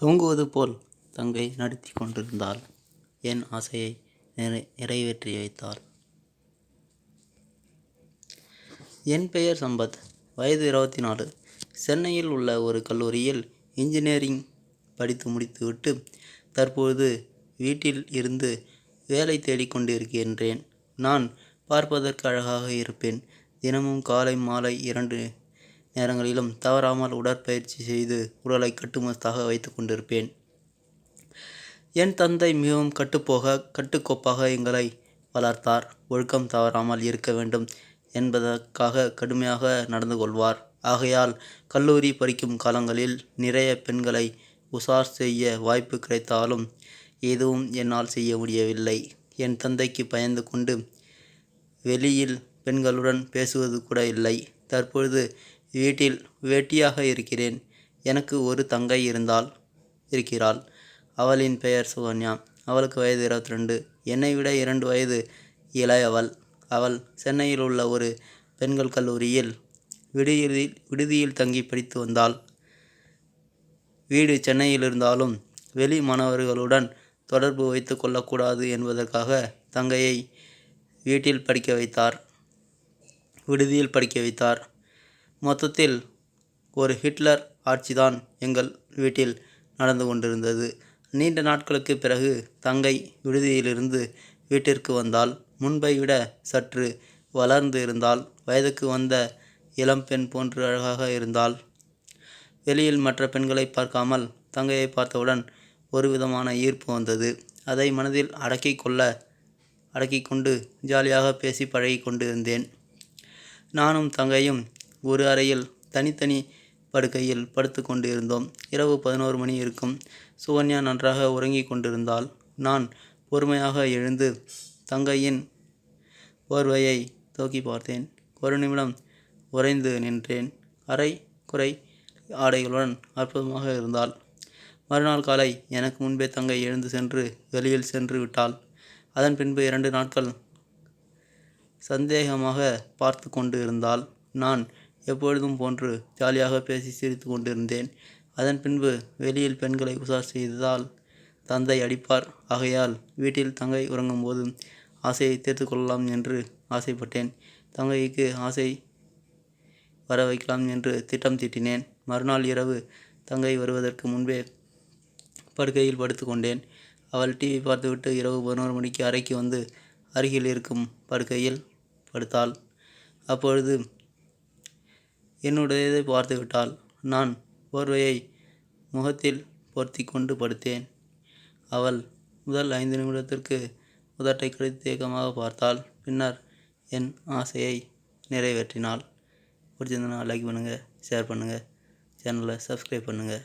தூங்குவது போல் தங்கை நடத்தி கொண்டிருந்தாள். என் ஆசையை நிறை நிறைவேற்றி வைத்தாள். என் பெயர் சம்பத். வயது இருபத்தி நாலு சென்னையில் உள்ள ஒரு கல்லூரியில் இன்ஜினியரிங் படித்து முடித்துவிட்டு தற்பொழுது வீட்டில் இருந்து வேலை தேடிக்கொண்டிருக்கின்றேன் நான் பார்ப்பதற்கு அழகாக இருப்பேன். தினமும் காலை மாலை இரண்டு நேரங்களிலும் தவறாமல் உடற்பயிற்சி செய்து உடலை கட்டுமஸ்தாக வைத்து கொண்டிருப்பேன். என் தந்தை மிகவும் கட்டுப்போக கட்டுக்கோப்பாக எங்களை வளர்த்தார். ஒழுக்கம் தவறாமல் இருக்க வேண்டும் என்பதற்காக கடுமையாக நடந்து கொள்வார். ஆகையால் கல்லூரி படிக்கும் காலங்களில் நிறைய பெண்களை உசார் செய்ய வாய்ப்பு கிடைத்தாலும் எதுவும் என்னால் செய்ய முடியவில்லை. என் தந்தைக்கு பயந்து கொண்டு வெளியில் பெண்களுடன் பேசுவது கூட இல்லை. தற்பொழுது வீட்டில் வேட்டியாக இருக்கிறேன். எனக்கு ஒரு தங்கை இருந்தால் இருக்கிறாள். அவளின் பெயர் சுகன்யா. அவளுக்கு வயது இருபத்தி ரெண்டு என்னை விட இரண்டு வயது இளையவள் அவள். சென்னையில் உள்ள ஒரு பெண்கள் கல்லூரியில் விடுதியில் விடுதியில் தங்கி படித்து வந்தாள். வீடு சென்னையில் இருந்தாலும் வெளி மாணவர்களுடன் தொடர்பு வைத்து கொள்ளக்கூடாது என்பதற்காக தங்கையை வீட்டில் படிக்க வைத்தார். விடுதியில் படிக்க வைத்தார். மொத்தத்தில் ஒரு ஹிட்லர் ஆட்சிதான் எங்கள் வீட்டில் நடந்து கொண்டிருந்தது. நீண்ட நாட்களுக்கு பிறகு தங்கை விடுதியிலிருந்து வீட்டிற்கு வந்தால் முன்பை விட சற்று வளர்ந்து இருந்தால் வயதுக்கு வந்த இளம்பெண் போன்று அழகாக இருந்தால் வெளியில் மற்ற பெண்களை பார்க்காமல் தங்கையை பார்த்தவுடன் ஒரு விதமான ஈர்ப்பு வந்தது. அதை மனதில் அடக்கி கொள்ள அடக்கி கொண்டு ஜாலியாக பேசி பழகி கொண்டு இருந்தேன் நானும் தங்கையும் ஒரு அறையில் தனித்தனி படுக்கையில் படுத்து கொண்டு இருந்தோம். இரவு பதினோரு மணி இருக்கும். சுகன்யா நன்றாக உறங்கிக் கொண்டிருந்தால் நான் பொறுமையாக எழுந்து தங்கையின் போர்வையை தூக்கி பார்த்தேன். ஒரு நிமிடம் உறைந்து நின்றேன். அரை குறை ஆடைகளுடன் அற்புதமாக இருந்தாள். மறுநாள் காலை எனக்கு முன்பே தங்கை எழுந்து சென்று வெளியில் சென்று விட்டாள். அதன் பின்பு இரண்டு நாட்கள் சந்தேகமாக பார்த்து கொண்டு இருந்தால் நான் எப்பொழுதும் போன்று ஜாலியாக பேசி சிரித்து கொண்டிருந்தேன். அதன் பின்பு வெளியில் பெண்களை உசார் செய்ததால் தந்தை அடிப்பார். ஆகையால் வீட்டில் தங்கை உறங்கும் போது ஆசையை தீர்த்து கொள்ளலாம் என்று ஆசைப்பட்டேன். தங்கைக்கு ஆசை வர வைக்கலாம் என்று திட்டம் தீட்டினேன். மறுநாள் இரவு தங்கை வருவதற்கு முன்பே படுக்கையில் படுத்துக்கொண்டேன் அவள் டிவி பார்த்துவிட்டு இரவு பதினோரு மணிக்கு அறைக்கு வந்து அருகில் இருக்கும் படுக்கையில் படுத்தாள். அப்பொழுது என்னுடையதை பார்த்துவிட்டாள் நான் போர்வையை முகத்தில் பொருத்தி கொண்டு படுத்தேன். அவள் முதல் ஐந்து நிமிடத்திற்கு உதட்டை கடித்து ஏக்கமாக பார்த்தாள். பின்னர் என் ஆசையை நிறைவேற்றினாள். பிடிச்சிருந்தனா லைக் பண்ணுங்கள் ஷேர் பண்ணுங்கள் சேனலை சப்ஸ்கிரைப் பண்ணுங்கள்